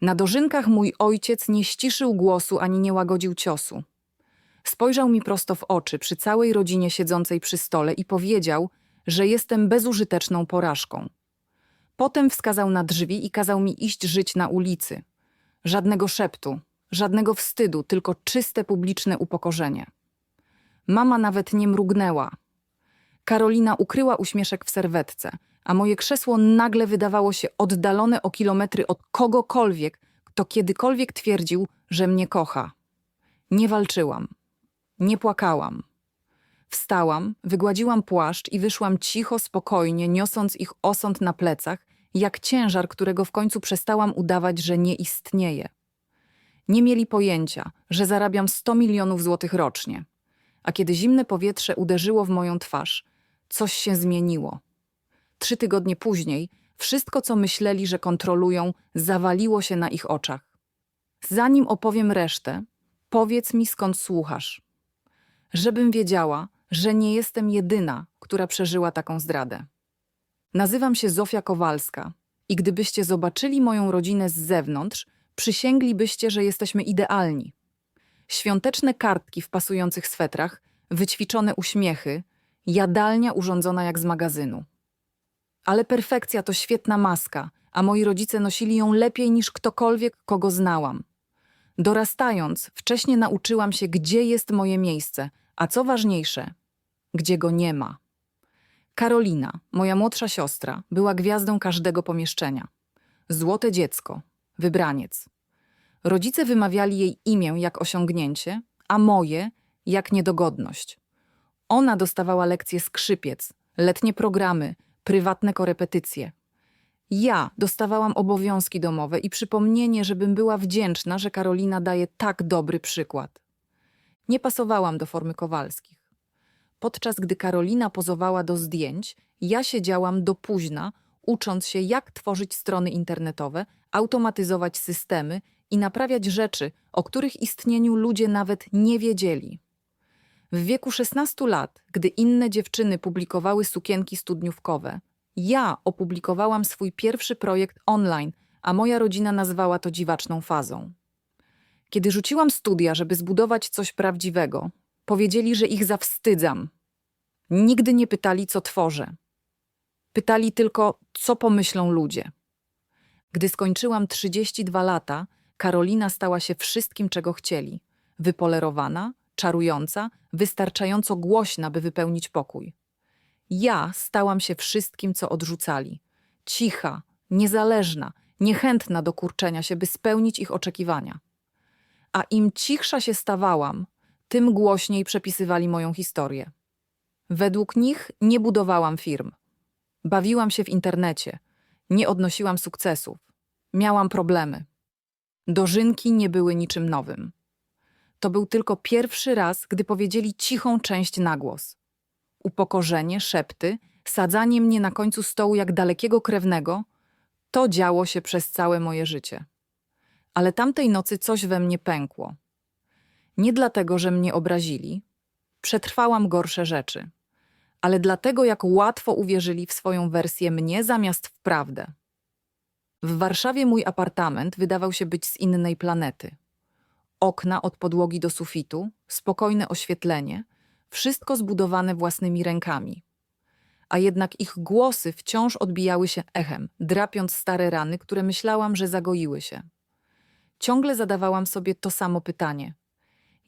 Na dożynkach mój ojciec nie ściszył głosu ani nie łagodził ciosu. Spojrzał mi prosto w oczy przy całej rodzinie siedzącej przy stole i powiedział, że jestem bezużyteczną porażką. Potem wskazał na drzwi i kazał mi iść żyć na ulicy. Żadnego szeptu, żadnego wstydu, tylko czyste publiczne upokorzenie. Mama nawet nie mrugnęła. Karolina ukryła uśmieszek w serwetce, a moje krzesło nagle wydawało się oddalone o kilometry od kogokolwiek, kto kiedykolwiek twierdził, że mnie kocha. Nie walczyłam. Nie płakałam. Wstałam, wygładziłam płaszcz i wyszłam cicho, spokojnie, niosąc ich osąd na plecach, jak ciężar, którego w końcu przestałam udawać, że nie istnieje. Nie mieli pojęcia, że zarabiam 100 milionów złotych rocznie. A kiedy zimne powietrze uderzyło w moją twarz, coś się zmieniło. Trzy tygodnie później wszystko, co myśleli, że kontrolują, zawaliło się na ich oczach. Zanim opowiem resztę, powiedz mi skąd słuchasz. Żebym wiedziała, że nie jestem jedyna, która przeżyła taką zdradę. Nazywam się Zofia Kowalska i gdybyście zobaczyli moją rodzinę z zewnątrz, przysięglibyście, że jesteśmy idealni. Świąteczne kartki w pasujących swetrach, wyćwiczone uśmiechy, jadalnia urządzona jak z magazynu. Ale perfekcja to świetna maska, a moi rodzice nosili ją lepiej niż ktokolwiek, kogo znałam. Dorastając, wcześniej nauczyłam się, gdzie jest moje miejsce, a co ważniejsze, gdzie go nie ma. Karolina, moja młodsza siostra, była gwiazdą każdego pomieszczenia. Złote dziecko, wybraniec. Rodzice wymawiali jej imię jak osiągnięcie, a moje jak niedogodność. Ona dostawała lekcje skrzypiec, letnie programy, prywatne korepetycje. Ja dostawałam obowiązki domowe i przypomnienie, żebym była wdzięczna, że Karolina daje tak dobry przykład. Nie pasowałam do formy Kowalskich. Podczas gdy Karolina pozowała do zdjęć, ja siedziałam do późna, ucząc się, jak tworzyć strony internetowe, automatyzować systemy i naprawiać rzeczy, o których istnieniu ludzie nawet nie wiedzieli. W wieku 16 lat, gdy inne dziewczyny publikowały sukienki studniówkowe, ja opublikowałam swój pierwszy projekt online, a moja rodzina nazwała to dziwaczną fazą. Kiedy rzuciłam studia, żeby zbudować coś prawdziwego, powiedzieli, że ich zawstydzam. Nigdy nie pytali, co tworzę. Pytali tylko, co pomyślą ludzie. Gdy skończyłam 32 lata, Karolina stała się wszystkim, czego chcieli. Wypolerowana, czarująca, wystarczająco głośna, by wypełnić pokój. Ja stałam się wszystkim, co odrzucali. Cicha, niezależna, niechętna do kurczenia się, by spełnić ich oczekiwania. A im cichsza się stawałam, tym głośniej przepisywali moją historię. Według nich nie budowałam firm. Bawiłam się w internecie, nie odnosiłam sukcesów, miałam problemy. Dożynki nie były niczym nowym. To był tylko pierwszy raz, gdy powiedzieli cichą część na głos. Upokorzenie, szepty, sadzanie mnie na końcu stołu jak dalekiego krewnego to działo się przez całe moje życie. Ale tamtej nocy coś we mnie pękło. Nie dlatego, że mnie obrazili, przetrwałam gorsze rzeczy, ale dlatego, jak łatwo uwierzyli w swoją wersję mnie zamiast w prawdę. W Warszawie mój apartament wydawał się być z innej planety. Okna od podłogi do sufitu, spokojne oświetlenie, wszystko zbudowane własnymi rękami. A jednak ich głosy wciąż odbijały się echem, drapiąc stare rany, które myślałam, że zagoiły się. Ciągle zadawałam sobie to samo pytanie.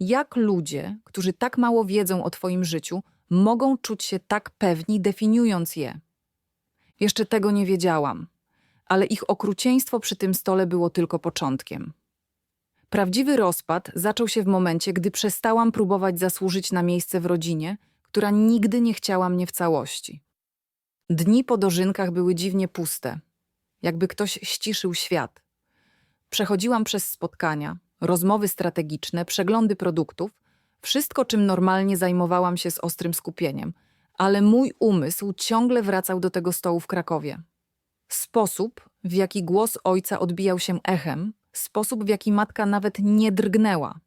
Jak ludzie, którzy tak mało wiedzą o Twoim życiu, mogą czuć się tak pewni, definiując je? Jeszcze tego nie wiedziałam, ale ich okrucieństwo przy tym stole było tylko początkiem. Prawdziwy rozpad zaczął się w momencie, gdy przestałam próbować zasłużyć na miejsce w rodzinie, która nigdy nie chciała mnie w całości. Dni po dożynkach były dziwnie puste, jakby ktoś ściszył świat. Przechodziłam przez spotkania, rozmowy strategiczne, przeglądy produktów, wszystko czym normalnie zajmowałam się z ostrym skupieniem, ale mój umysł ciągle wracał do tego stołu w Krakowie. Sposób, w jaki głos ojca odbijał się echem, sposób, w jaki matka nawet nie drgnęła,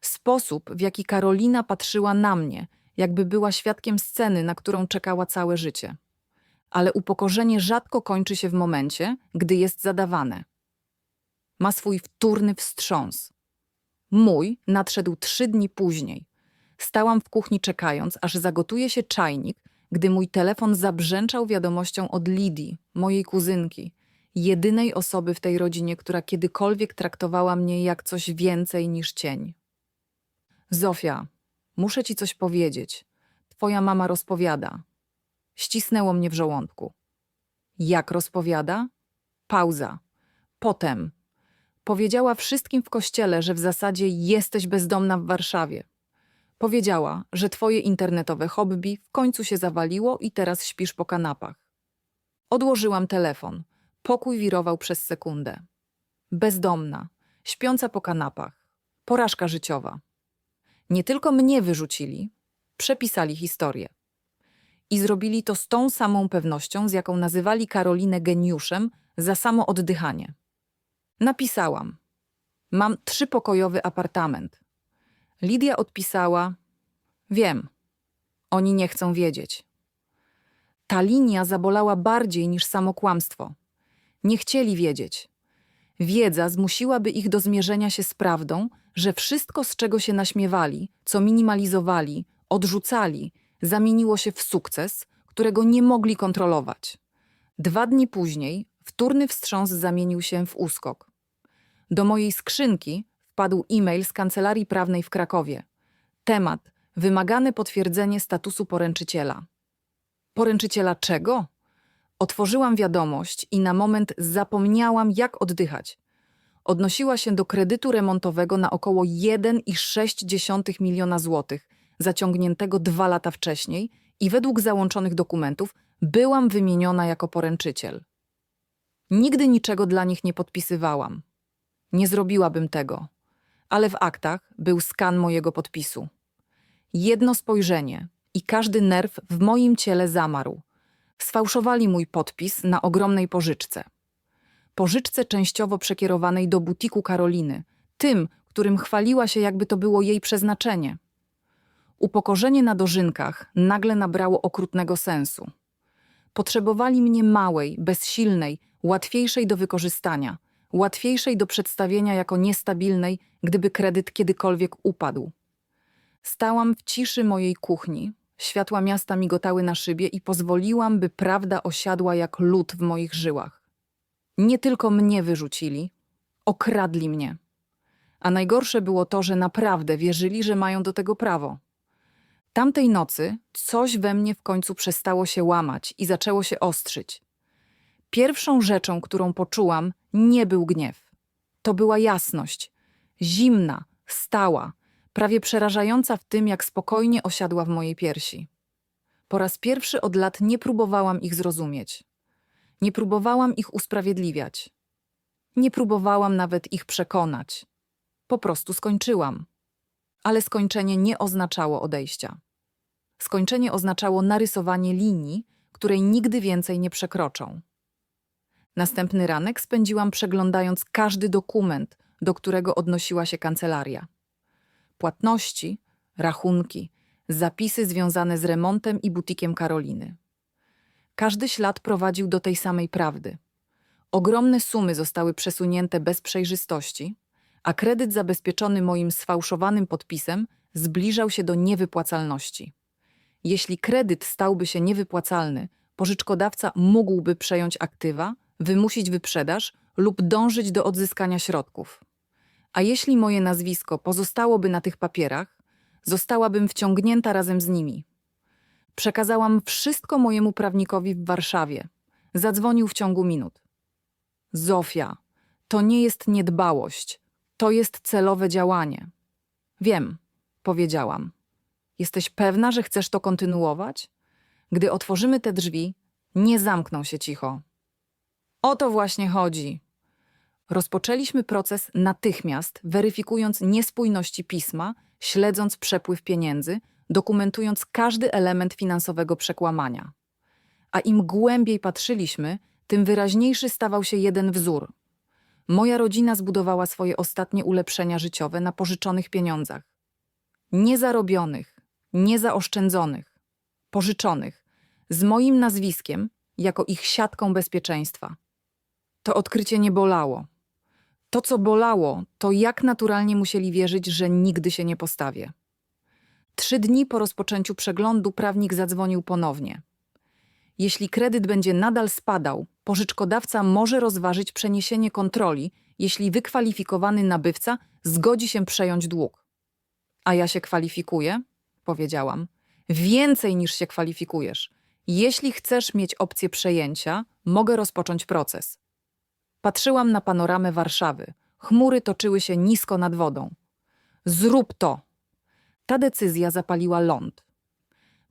sposób, w jaki Karolina patrzyła na mnie, jakby była świadkiem sceny, na którą czekała całe życie. Ale upokorzenie rzadko kończy się w momencie, gdy jest zadawane. ma swój wtórny wstrząs. Mój nadszedł trzy dni później. Stałam w kuchni czekając, aż zagotuje się czajnik, gdy mój telefon zabrzęczał wiadomością od Lidii, mojej kuzynki, jedynej osoby w tej rodzinie, która kiedykolwiek traktowała mnie jak coś więcej niż cień. Zofia, muszę ci coś powiedzieć. Twoja mama rozpowiada. Ścisnęło mnie w żołądku. Jak rozpowiada? Pauza. Potem. Powiedziała wszystkim w kościele, że w zasadzie jesteś bezdomna w Warszawie. Powiedziała, że twoje internetowe hobby w końcu się zawaliło i teraz śpisz po kanapach. Odłożyłam telefon. Pokój wirował przez sekundę. Bezdomna, śpiąca po kanapach. Porażka życiowa. Nie tylko mnie wyrzucili, przepisali historię. I zrobili to z tą samą pewnością, z jaką nazywali Karolinę geniuszem za samo oddychanie. Napisałam. Mam trzypokojowy apartament. Lidia odpisała: Wiem, oni nie chcą wiedzieć. Ta linia zabolała bardziej niż samo kłamstwo. Nie chcieli wiedzieć. Wiedza zmusiłaby ich do zmierzenia się z prawdą, że wszystko, z czego się naśmiewali, co minimalizowali, odrzucali, zamieniło się w sukces, którego nie mogli kontrolować. Dwa dni później wtórny wstrząs zamienił się w uskok. Do mojej skrzynki wpadł e-mail z kancelarii prawnej w Krakowie. Temat: wymagane potwierdzenie statusu poręczyciela. Poręczyciela czego? Otworzyłam wiadomość i na moment zapomniałam, jak oddychać. Odnosiła się do kredytu remontowego na około 1,6 miliona złotych, zaciągniętego dwa lata wcześniej i według załączonych dokumentów byłam wymieniona jako poręczyciel. Nigdy niczego dla nich nie podpisywałam. Nie zrobiłabym tego, ale w aktach był skan mojego podpisu. Jedno spojrzenie i każdy nerw w moim ciele zamarł. Sfałszowali mój podpis na ogromnej pożyczce. Pożyczce częściowo przekierowanej do butiku Karoliny, tym, którym chwaliła się, jakby to było jej przeznaczenie. Upokorzenie na dożynkach nagle nabrało okrutnego sensu. Potrzebowali mnie małej, bezsilnej, łatwiejszej do wykorzystania, łatwiejszej do przedstawienia jako niestabilnej, gdyby kredyt kiedykolwiek upadł. Stałam w ciszy mojej kuchni, światła miasta migotały na szybie i pozwoliłam, by prawda osiadła jak lód w moich żyłach. Nie tylko mnie wyrzucili, okradli mnie. A najgorsze było to, że naprawdę wierzyli, że mają do tego prawo. Tamtej nocy coś we mnie w końcu przestało się łamać i zaczęło się ostrzyć. Pierwszą rzeczą, którą poczułam, nie był gniew. To była jasność, zimna, stała, prawie przerażająca w tym, jak spokojnie osiadła w mojej piersi. Po raz pierwszy od lat nie próbowałam ich zrozumieć. Nie próbowałam ich usprawiedliwiać. Nie próbowałam nawet ich przekonać. Po prostu skończyłam. Ale skończenie nie oznaczało odejścia. Skończenie oznaczało narysowanie linii, której nigdy więcej nie przekroczą. Następny ranek spędziłam przeglądając każdy dokument, do którego odnosiła się kancelaria. Płatności, rachunki, zapisy związane z remontem i butikiem Karoliny. Każdy ślad prowadził do tej samej prawdy. Ogromne sumy zostały przesunięte bez przejrzystości, a kredyt zabezpieczony moim sfałszowanym podpisem zbliżał się do niewypłacalności. Jeśli kredyt stałby się niewypłacalny, pożyczkodawca mógłby przejąć aktywa, wymusić wyprzedaż lub dążyć do odzyskania środków. A jeśli moje nazwisko pozostałoby na tych papierach, zostałabym wciągnięta razem z nimi. Przekazałam wszystko mojemu prawnikowi w Warszawie. Zadzwonił w ciągu minut. Zofia, to nie jest niedbałość, to jest celowe działanie. Wiem, powiedziałam. Jesteś pewna, że chcesz to kontynuować? Gdy otworzymy te drzwi, nie zamkną się cicho. O to właśnie chodzi. Rozpoczęliśmy proces natychmiast, weryfikując niespójności pisma, śledząc przepływ pieniędzy, dokumentując każdy element finansowego przekłamania. A im głębiej patrzyliśmy, tym wyraźniejszy stawał się jeden wzór. Moja rodzina zbudowała swoje ostatnie ulepszenia życiowe na pożyczonych pieniądzach. Niezarobionych, niezaoszczędzonych, pożyczonych, z moim nazwiskiem jako ich siatką bezpieczeństwa. To odkrycie nie bolało. To, co bolało, to jak naturalnie musieli wierzyć, że nigdy się nie postawię. Trzy dni po rozpoczęciu przeglądu prawnik zadzwonił ponownie. Jeśli kredyt będzie nadal spadał, pożyczkodawca może rozważyć przeniesienie kontroli, jeśli wykwalifikowany nabywca zgodzi się przejąć dług. A ja się kwalifikuję, powiedziałam. Więcej niż się kwalifikujesz. Jeśli chcesz mieć opcję przejęcia, mogę rozpocząć proces. Patrzyłam na panoramę Warszawy. Chmury toczyły się nisko nad wodą. Zrób to! Ta decyzja zapaliła ląd.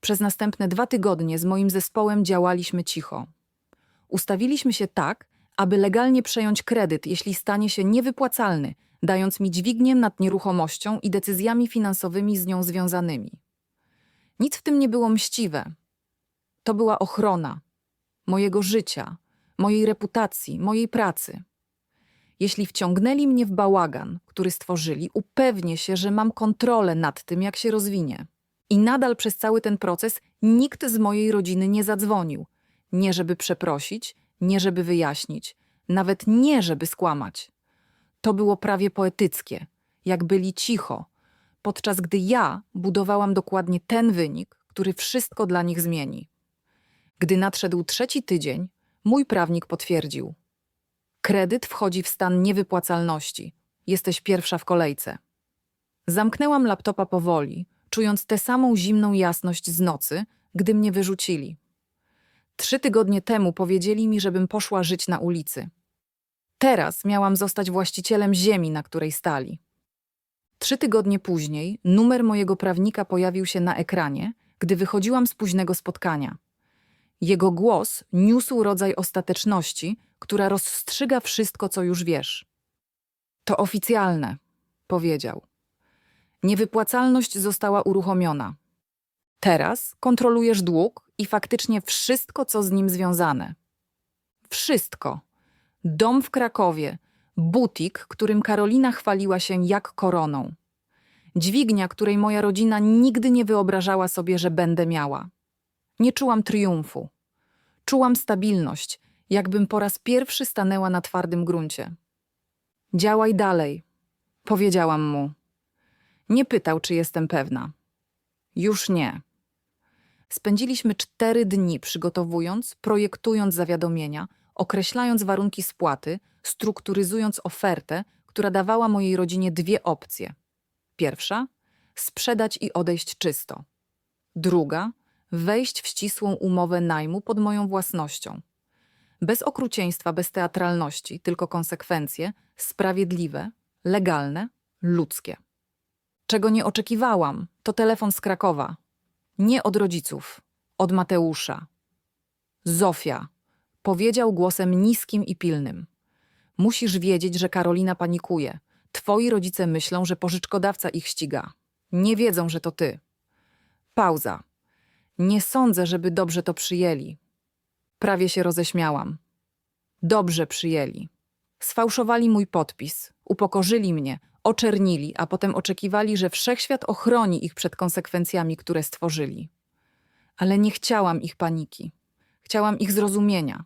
Przez następne dwa tygodnie z moim zespołem działaliśmy cicho. Ustawiliśmy się tak, aby legalnie przejąć kredyt, jeśli stanie się niewypłacalny, dając mi dźwignię nad nieruchomością i decyzjami finansowymi z nią związanymi. Nic w tym nie było mściwe. To była ochrona mojego życia, mojej reputacji, mojej pracy. Jeśli wciągnęli mnie w bałagan, który stworzyli, upewnię się, że mam kontrolę nad tym, jak się rozwinie. I nadal przez cały ten proces nikt z mojej rodziny nie zadzwonił. Nie żeby przeprosić, nie żeby wyjaśnić, nawet nie żeby skłamać. To było prawie poetyckie, jak byli cicho, podczas gdy ja budowałam dokładnie ten wynik, który wszystko dla nich zmieni. Gdy nadszedł trzeci tydzień, mój prawnik potwierdził. Kredyt wchodzi w stan niewypłacalności. Jesteś pierwsza w kolejce. Zamknęłam laptopa powoli, czując tę samą zimną jasność z nocy, gdy mnie wyrzucili. Trzy tygodnie temu powiedzieli mi, żebym poszła żyć na ulicy. Teraz miałam zostać właścicielem ziemi, na której stali. Trzy tygodnie później numer mojego prawnika pojawił się na ekranie, gdy wychodziłam z późnego spotkania. Jego głos niósł rodzaj ostateczności, która rozstrzyga wszystko, co już wiesz. To oficjalne, powiedział. Niewypłacalność została uruchomiona. Teraz kontrolujesz dług i faktycznie wszystko, co z nim związane. Wszystko. Dom w Krakowie, butik, którym Karolina chwaliła się jak koroną. Dźwignia, której moja rodzina nigdy nie wyobrażała sobie, że będę miała. Nie czułam triumfu. Czułam stabilność, jakbym po raz pierwszy stanęła na twardym gruncie. Działaj dalej, powiedziałam mu. Nie pytał, czy jestem pewna. Już nie. Spędziliśmy cztery dni przygotowując, projektując zawiadomienia, określając warunki spłaty, strukturyzując ofertę, która dawała mojej rodzinie dwie opcje. Pierwsza sprzedać i odejść czysto. Druga wejść w ścisłą umowę najmu pod moją własnością. Bez okrucieństwa, bez teatralności, tylko konsekwencje sprawiedliwe, legalne, ludzkie. Czego nie oczekiwałam, to telefon z Krakowa. Nie od rodziców, od Mateusza. Zofia, powiedział głosem niskim i pilnym. Musisz wiedzieć, że Karolina panikuje. Twoi rodzice myślą, że pożyczkodawca ich ściga. Nie wiedzą, że to ty. Pauza. Nie sądzę, żeby dobrze to przyjęli. Prawie się roześmiałam. Dobrze przyjęli. Sfałszowali mój podpis, upokorzyli mnie, oczernili, a potem oczekiwali, że wszechświat ochroni ich przed konsekwencjami, które stworzyli. Ale nie chciałam ich paniki. Chciałam ich zrozumienia.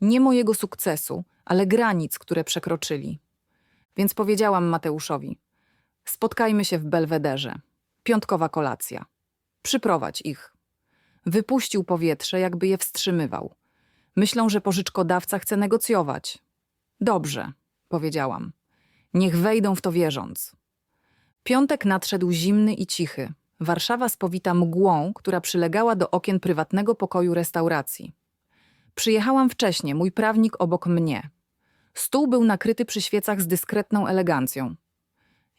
Nie mojego sukcesu, ale granic, które przekroczyli. Więc powiedziałam Mateuszowi: Spotkajmy się w belwederze. Piątkowa kolacja. Przyprowadź ich. Wypuścił powietrze, jakby je wstrzymywał. Myślą, że pożyczkodawca chce negocjować. Dobrze, powiedziałam. Niech wejdą w to wierząc. Piątek nadszedł zimny i cichy. Warszawa spowita mgłą, która przylegała do okien prywatnego pokoju restauracji. Przyjechałam wcześniej, mój prawnik obok mnie. Stół był nakryty przy świecach z dyskretną elegancją.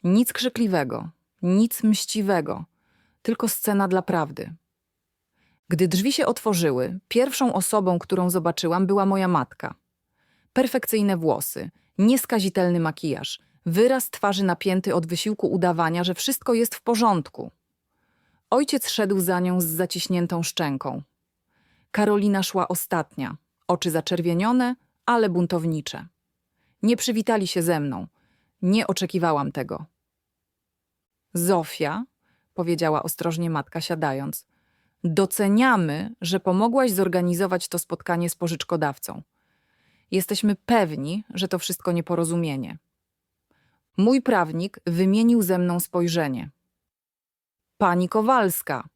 Nic krzykliwego, nic mściwego, tylko scena dla prawdy. Gdy drzwi się otworzyły, pierwszą osobą, którą zobaczyłam, była moja matka. Perfekcyjne włosy, nieskazitelny makijaż, wyraz twarzy napięty od wysiłku udawania, że wszystko jest w porządku. Ojciec szedł za nią z zaciśniętą szczęką. Karolina szła ostatnia, oczy zaczerwienione, ale buntownicze. Nie przywitali się ze mną. Nie oczekiwałam tego. Zofia, powiedziała ostrożnie matka, siadając, doceniamy, że pomogłaś zorganizować to spotkanie z pożyczkodawcą. Jesteśmy pewni, że to wszystko nieporozumienie. Mój prawnik wymienił ze mną spojrzenie. Pani Kowalska,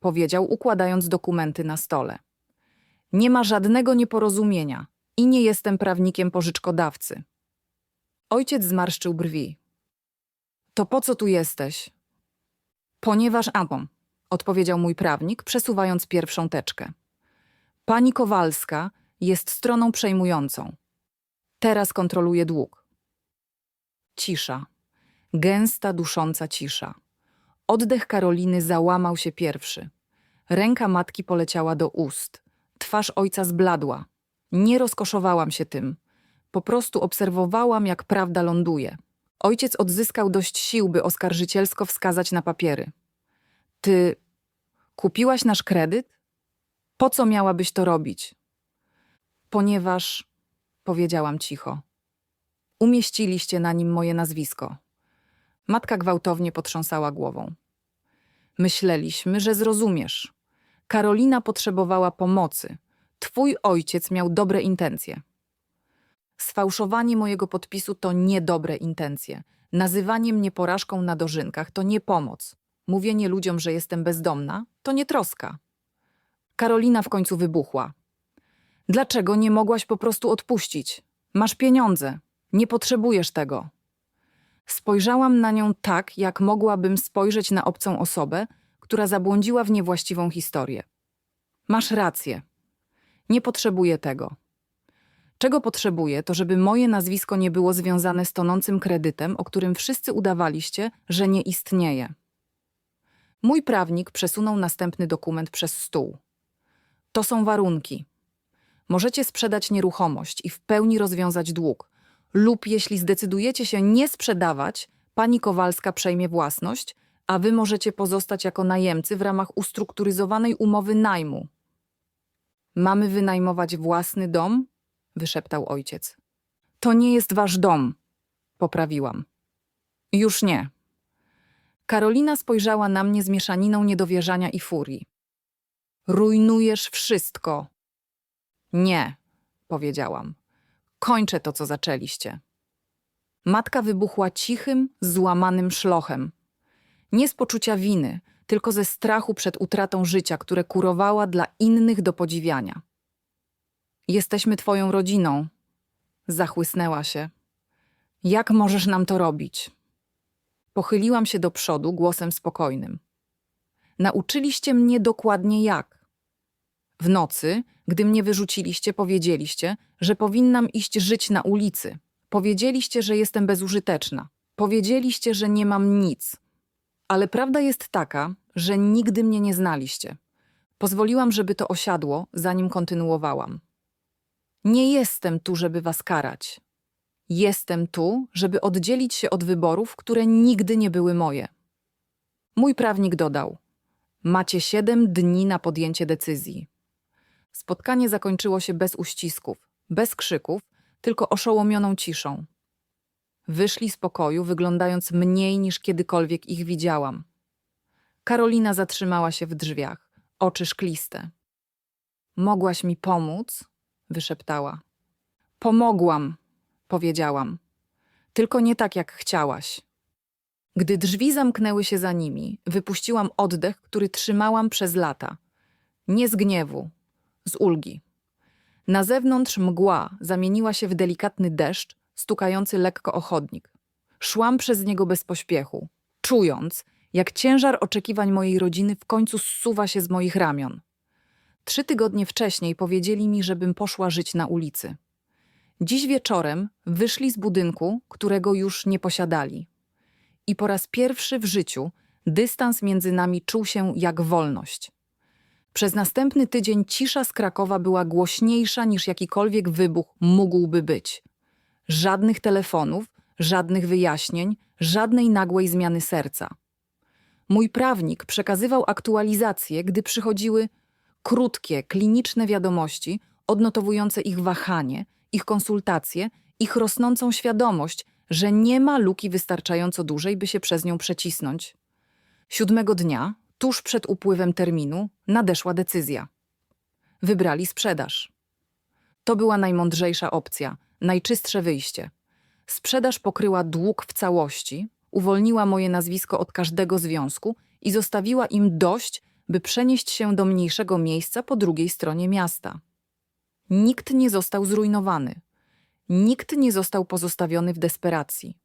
powiedział, układając dokumenty na stole. Nie ma żadnego nieporozumienia i nie jestem prawnikiem pożyczkodawcy. Ojciec zmarszczył brwi. To po co tu jesteś? Ponieważ Amon, odpowiedział mój prawnik, przesuwając pierwszą teczkę. Pani Kowalska jest stroną przejmującą. Teraz kontroluje dług. Cisza. Gęsta, dusząca cisza. Oddech Karoliny załamał się pierwszy. Ręka matki poleciała do ust. Twarz ojca zbladła. Nie rozkoszowałam się tym. Po prostu obserwowałam, jak prawda ląduje. Ojciec odzyskał dość sił, by oskarżycielsko wskazać na papiery. Ty kupiłaś nasz kredyt? Po co miałabyś to robić? Ponieważ, powiedziałam cicho, umieściliście na nim moje nazwisko. Matka gwałtownie potrząsała głową. Myśleliśmy, że zrozumiesz. Karolina potrzebowała pomocy. Twój ojciec miał dobre intencje. Sfałszowanie mojego podpisu to niedobre intencje. Nazywanie mnie porażką na dożynkach to nie pomoc. Mówienie ludziom, że jestem bezdomna, to nie troska. Karolina w końcu wybuchła. Dlaczego nie mogłaś po prostu odpuścić? Masz pieniądze. Nie potrzebujesz tego. Spojrzałam na nią tak, jak mogłabym spojrzeć na obcą osobę, która zabłądziła w niewłaściwą historię. Masz rację. Nie potrzebuję tego. Czego potrzebuję, to żeby moje nazwisko nie było związane z tonącym kredytem, o którym wszyscy udawaliście, że nie istnieje. Mój prawnik przesunął następny dokument przez stół. To są warunki. Możecie sprzedać nieruchomość i w pełni rozwiązać dług, lub jeśli zdecydujecie się nie sprzedawać, pani Kowalska przejmie własność, a wy możecie pozostać jako najemcy w ramach ustrukturyzowanej umowy najmu. Mamy wynajmować własny dom? wyszeptał ojciec. To nie jest wasz dom, poprawiłam. Już nie. Karolina spojrzała na mnie z mieszaniną niedowierzania i furii. Rujnujesz wszystko. Nie, powiedziałam. Kończę to, co zaczęliście. Matka wybuchła cichym, złamanym szlochem. Nie z poczucia winy, tylko ze strachu przed utratą życia, które kurowała dla innych do podziwiania. Jesteśmy twoją rodziną. Zachłysnęła się. Jak możesz nam to robić? Pochyliłam się do przodu głosem spokojnym. Nauczyliście mnie dokładnie jak. W nocy, gdy mnie wyrzuciliście, powiedzieliście, że powinnam iść żyć na ulicy. Powiedzieliście, że jestem bezużyteczna. Powiedzieliście, że nie mam nic. Ale prawda jest taka, że nigdy mnie nie znaliście. Pozwoliłam, żeby to osiadło, zanim kontynuowałam. Nie jestem tu, żeby was karać. Jestem tu, żeby oddzielić się od wyborów, które nigdy nie były moje. Mój prawnik dodał: Macie siedem dni na podjęcie decyzji. Spotkanie zakończyło się bez uścisków, bez krzyków, tylko oszołomioną ciszą. Wyszli z pokoju, wyglądając mniej niż kiedykolwiek ich widziałam. Karolina zatrzymała się w drzwiach, oczy szkliste. Mogłaś mi pomóc? wyszeptała. Pomogłam, powiedziałam. Tylko nie tak, jak chciałaś. Gdy drzwi zamknęły się za nimi, wypuściłam oddech, który trzymałam przez lata. Nie z gniewu, z ulgi. Na zewnątrz mgła zamieniła się w delikatny deszcz, stukający lekko o chodnik. Szłam przez niego bez pośpiechu, czując, jak ciężar oczekiwań mojej rodziny w końcu zsuwa się z moich ramion. Trzy tygodnie wcześniej powiedzieli mi, żebym poszła żyć na ulicy. Dziś wieczorem wyszli z budynku, którego już nie posiadali. I po raz pierwszy w życiu dystans między nami czuł się jak wolność. Przez następny tydzień cisza z Krakowa była głośniejsza niż jakikolwiek wybuch mógłby być. Żadnych telefonów, żadnych wyjaśnień, żadnej nagłej zmiany serca. Mój prawnik przekazywał aktualizacje, gdy przychodziły krótkie, kliniczne wiadomości odnotowujące ich wahanie, ich konsultacje, ich rosnącą świadomość, że nie ma luki wystarczająco dużej, by się przez nią przecisnąć. Siódmego dnia, tuż przed upływem terminu, nadeszła decyzja. Wybrali sprzedaż. To była najmądrzejsza opcja, najczystsze wyjście. Sprzedaż pokryła dług w całości, uwolniła moje nazwisko od każdego związku i zostawiła im dość, by przenieść się do mniejszego miejsca po drugiej stronie miasta. Nikt nie został zrujnowany. Nikt nie został pozostawiony w desperacji.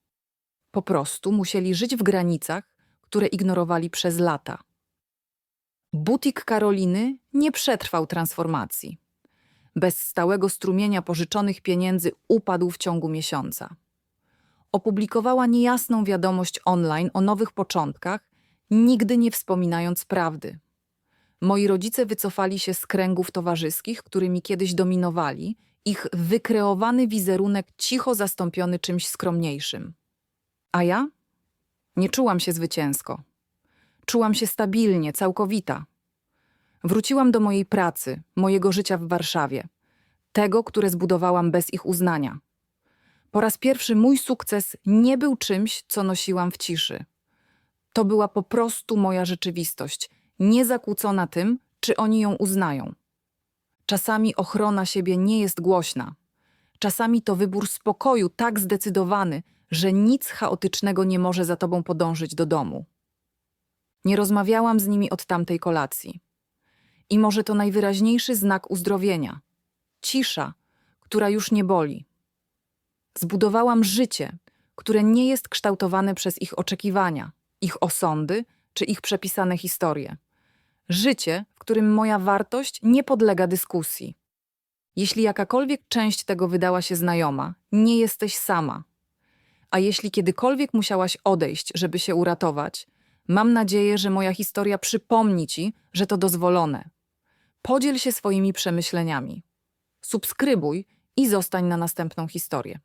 Po prostu musieli żyć w granicach, które ignorowali przez lata. Butik Karoliny nie przetrwał transformacji. Bez stałego strumienia pożyczonych pieniędzy upadł w ciągu miesiąca. Opublikowała niejasną wiadomość online o nowych początkach, nigdy nie wspominając prawdy. Moi rodzice wycofali się z kręgów towarzyskich, którymi kiedyś dominowali, ich wykreowany wizerunek cicho zastąpiony czymś skromniejszym. A ja? Nie czułam się zwycięsko. Czułam się stabilnie, całkowita. Wróciłam do mojej pracy, mojego życia w Warszawie, tego, które zbudowałam bez ich uznania. Po raz pierwszy mój sukces nie był czymś, co nosiłam w ciszy. To była po prostu moja rzeczywistość, niezakłócona tym, czy oni ją uznają. Czasami ochrona siebie nie jest głośna. Czasami to wybór spokoju tak zdecydowany, że nic chaotycznego nie może za tobą podążyć do domu. Nie rozmawiałam z nimi od tamtej kolacji. I może to najwyraźniejszy znak uzdrowienia cisza, która już nie boli. Zbudowałam życie, które nie jest kształtowane przez ich oczekiwania, ich osądy czy ich przepisane historie. Życie, w którym moja wartość nie podlega dyskusji. Jeśli jakakolwiek część tego wydała się znajoma, nie jesteś sama. A jeśli kiedykolwiek musiałaś odejść, żeby się uratować, mam nadzieję, że moja historia przypomni ci, że to dozwolone. Podziel się swoimi przemyśleniami. Subskrybuj i zostań na następną historię.